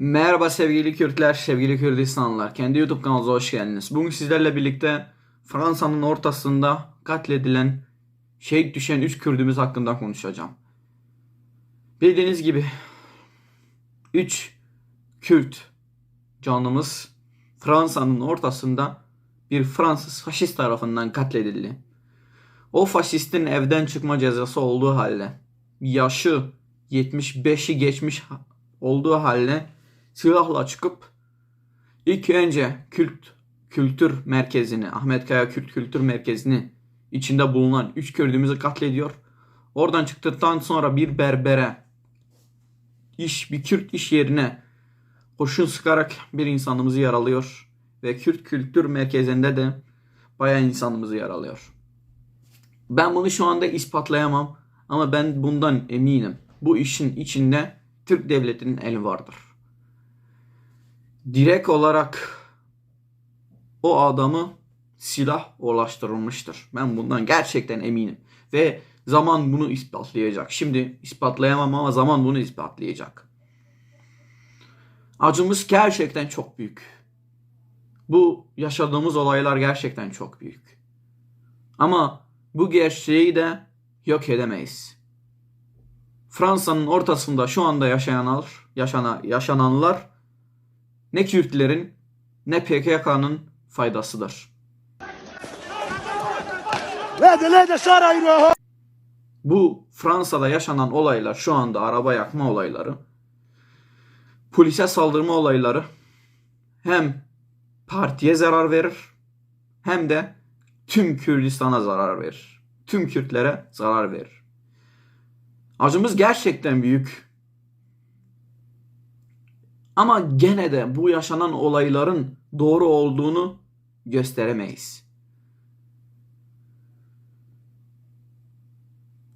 Merhaba sevgili Kürtler, sevgili Kürdistanlılar. Kendi YouTube kanalımıza hoş geldiniz. Bugün sizlerle birlikte Fransa'nın ortasında katledilen, şehit düşen 3 Kürdümüz hakkında konuşacağım. Bildiğiniz gibi 3 Kürt canımız Fransa'nın ortasında bir Fransız faşist tarafından katledildi. O faşistin evden çıkma cezası olduğu halde yaşı 75'i geçmiş olduğu halde silahla çıkıp ilk önce kült kültür merkezini Ahmet Kaya Kürt Kültür Merkezi'ni içinde bulunan 3 Kürdümüzü katlediyor. Oradan çıktıktan sonra bir berbere iş bir Kürt iş yerine kurşun sıkarak bir insanımızı yaralıyor ve Kürt Kültür Merkezi'nde de bayağı insanımızı yaralıyor. Ben bunu şu anda ispatlayamam ama ben bundan eminim. Bu işin içinde Türk devletinin eli vardır. Direkt olarak o adamı silah ulaştırılmıştır. Ben bundan gerçekten eminim. Ve zaman bunu ispatlayacak. Şimdi ispatlayamam ama zaman bunu ispatlayacak. Acımız gerçekten çok büyük. Bu yaşadığımız olaylar gerçekten çok büyük. Ama bu gerçeği de yok edemeyiz. Fransa'nın ortasında şu anda yaşayanlar, yaşana, yaşananlar ne Kürtlerin ne PKK'nın faydasıdır. Bu Fransa'da yaşanan olaylar şu anda araba yakma olayları, polise saldırma olayları hem partiye zarar verir hem de tüm Kürdistan'a zarar verir. Tüm Kürtlere zarar verir. Acımız gerçekten büyük. Ama gene de bu yaşanan olayların doğru olduğunu gösteremeyiz.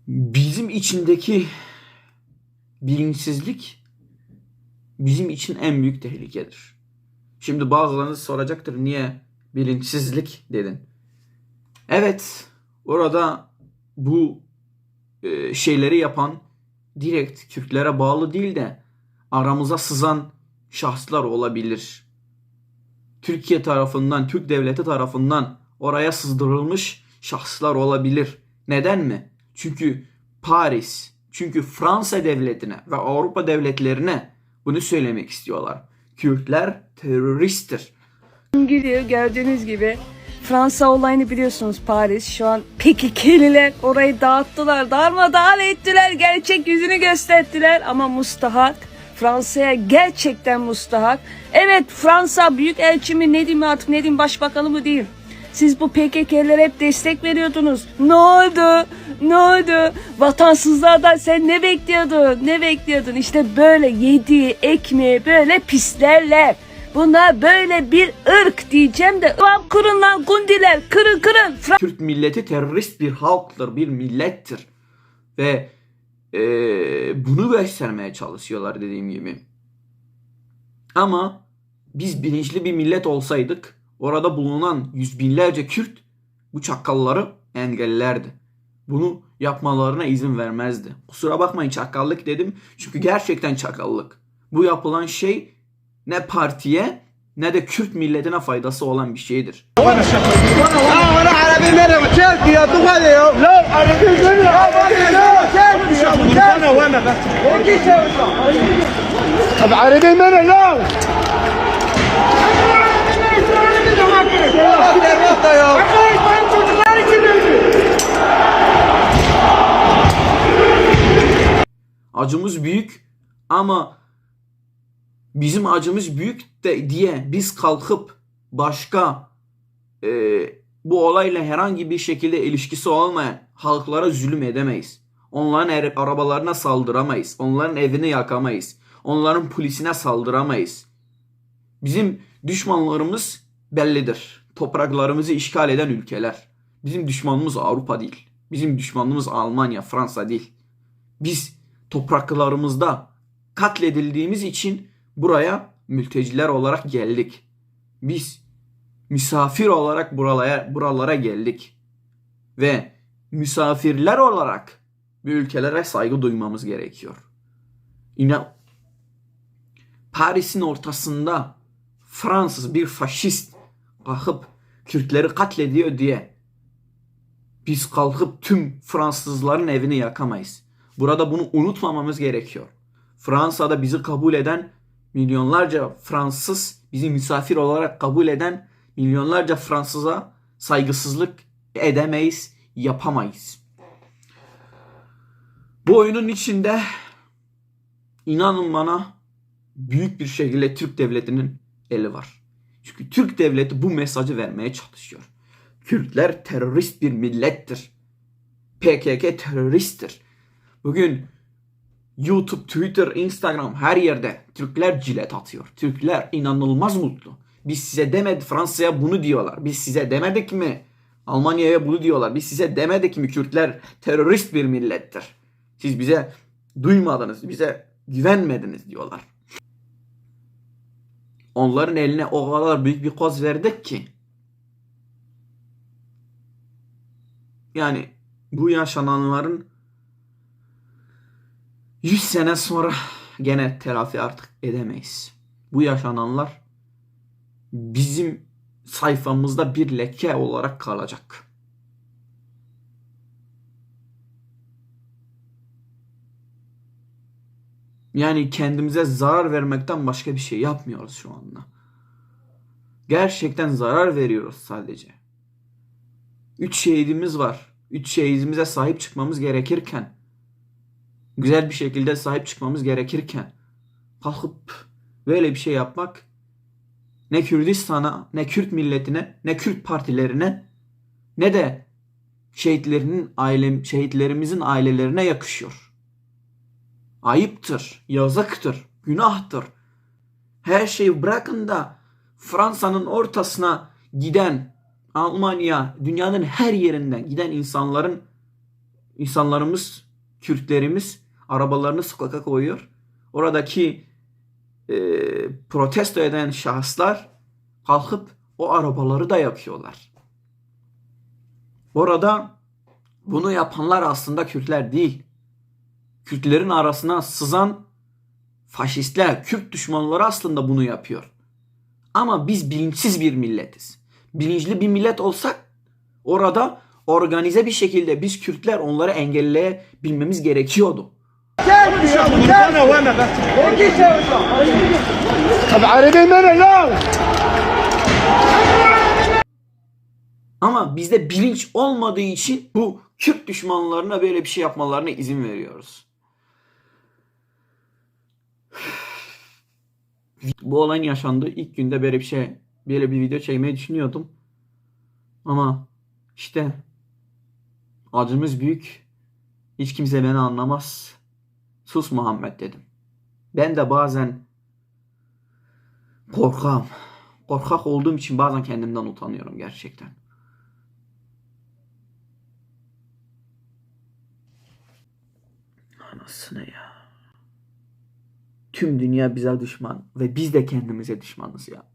Bizim içindeki bilinçsizlik bizim için en büyük tehlikedir. Şimdi bazılarınız soracaktır niye bilinçsizlik dedin. Evet orada bu e, şeyleri yapan direkt Kürtlere bağlı değil de aramıza sızan şahıslar olabilir. Türkiye tarafından, Türk devleti tarafından oraya sızdırılmış şahıslar olabilir. Neden mi? Çünkü Paris, çünkü Fransa devletine ve Avrupa devletlerine bunu söylemek istiyorlar. Kürtler teröristtir. gidiyor gördüğünüz gibi. Fransa olayını biliyorsunuz Paris. Şu an PKK'liler orayı dağıttılar. Darmadağın ettiler. Gerçek yüzünü gösterdiler. Ama mustahak. Fransa'ya gerçekten mustahak. Evet Fransa büyük elçimi ne diyeyim artık ne diyeyim başbakanı mı diyeyim. Siz bu PKK'lere hep destek veriyordunuz. Ne oldu? Ne oldu? Vatansızlardan sen ne bekliyordun? Ne bekliyordun? İşte böyle yediği ekmeği böyle pislerler. Bunlar böyle bir ırk diyeceğim de. Tamam kırın lan gundiler kırın kırın. Fra- Kürt milleti terörist bir halktır, bir millettir. Ve eee, bunu göstermeye çalışıyorlar dediğim gibi. Ama biz bilinçli bir millet olsaydık orada bulunan yüz binlerce Kürt bu çakalları engellerdi. Bunu yapmalarına izin vermezdi. Kusura bakmayın çakallık dedim çünkü gerçekten çakallık. Bu yapılan şey ne partiye ne de Kürt milletine faydası olan bir şeydir. وانا بس طب عربي مره لا Acımız büyük ama bizim acımız büyük de diye biz kalkıp başka e, bu olayla herhangi bir şekilde ilişkisi olmayan halklara zulüm edemeyiz. Onların er- arabalarına saldıramayız. Onların evini yakamayız. Onların polisine saldıramayız. Bizim düşmanlarımız bellidir. Topraklarımızı işgal eden ülkeler. Bizim düşmanımız Avrupa değil. Bizim düşmanımız Almanya, Fransa değil. Biz topraklarımızda katledildiğimiz için buraya mülteciler olarak geldik. Biz misafir olarak buralara, buralara geldik. Ve misafirler olarak bu ülkelere saygı duymamız gerekiyor. İnan Paris'in ortasında Fransız bir faşist kalkıp Kürtleri katlediyor diye biz kalkıp tüm Fransızların evini yakamayız. Burada bunu unutmamamız gerekiyor. Fransa'da bizi kabul eden milyonlarca Fransız, bizi misafir olarak kabul eden milyonlarca Fransız'a saygısızlık edemeyiz, yapamayız. Bu oyunun içinde inanın bana büyük bir şekilde Türk devletinin eli var. Çünkü Türk devleti bu mesajı vermeye çalışıyor. Kürtler terörist bir millettir. PKK teröristtir. Bugün YouTube, Twitter, Instagram her yerde Türkler cilet atıyor. Türkler inanılmaz mutlu. Biz size demedik Fransa'ya bunu diyorlar. Biz size demedik mi Almanya'ya bunu diyorlar. Biz size demedik mi Kürtler terörist bir millettir. Siz bize duymadınız, bize güvenmediniz diyorlar. Onların eline o kadar büyük bir koz verdik ki. Yani bu yaşananların 100 sene sonra gene telafi artık edemeyiz. Bu yaşananlar bizim sayfamızda bir leke olarak kalacak. Yani kendimize zarar vermekten başka bir şey yapmıyoruz şu anda. Gerçekten zarar veriyoruz sadece. Üç şehidimiz var. Üç şehidimize sahip çıkmamız gerekirken, güzel bir şekilde sahip çıkmamız gerekirken, kalkıp böyle bir şey yapmak ne Kürdistan'a, ne Kürt milletine, ne Kürt partilerine, ne de şehitlerinin aile, şehitlerimizin ailelerine yakışıyor. Ayıptır, yazıktır, günahtır. Her şeyi bırakın da Fransa'nın ortasına giden Almanya, dünyanın her yerinden giden insanların insanlarımız, Kürtlerimiz arabalarını sokağa koyuyor. Oradaki e, protesto eden şahıslar kalkıp o arabaları da yakıyorlar. Orada bunu yapanlar aslında Kürtler değil. Kürtlerin arasına sızan faşistler, Kürt düşmanları aslında bunu yapıyor. Ama biz bilinçsiz bir milletiz. Bilinçli bir millet olsak orada organize bir şekilde biz Kürtler onları engelleyebilmemiz gerekiyordu. Ama bizde bilinç olmadığı için bu Kürt düşmanlarına böyle bir şey yapmalarına izin veriyoruz. Bu olayın yaşandığı ilk günde böyle bir şey, böyle bir video çekmeyi düşünüyordum. Ama işte acımız büyük. Hiç kimse beni anlamaz. Sus Muhammed dedim. Ben de bazen korkam. Korkak olduğum için bazen kendimden utanıyorum gerçekten. Anasını ya. Tüm dünya bize düşman ve biz de kendimize düşmanız ya.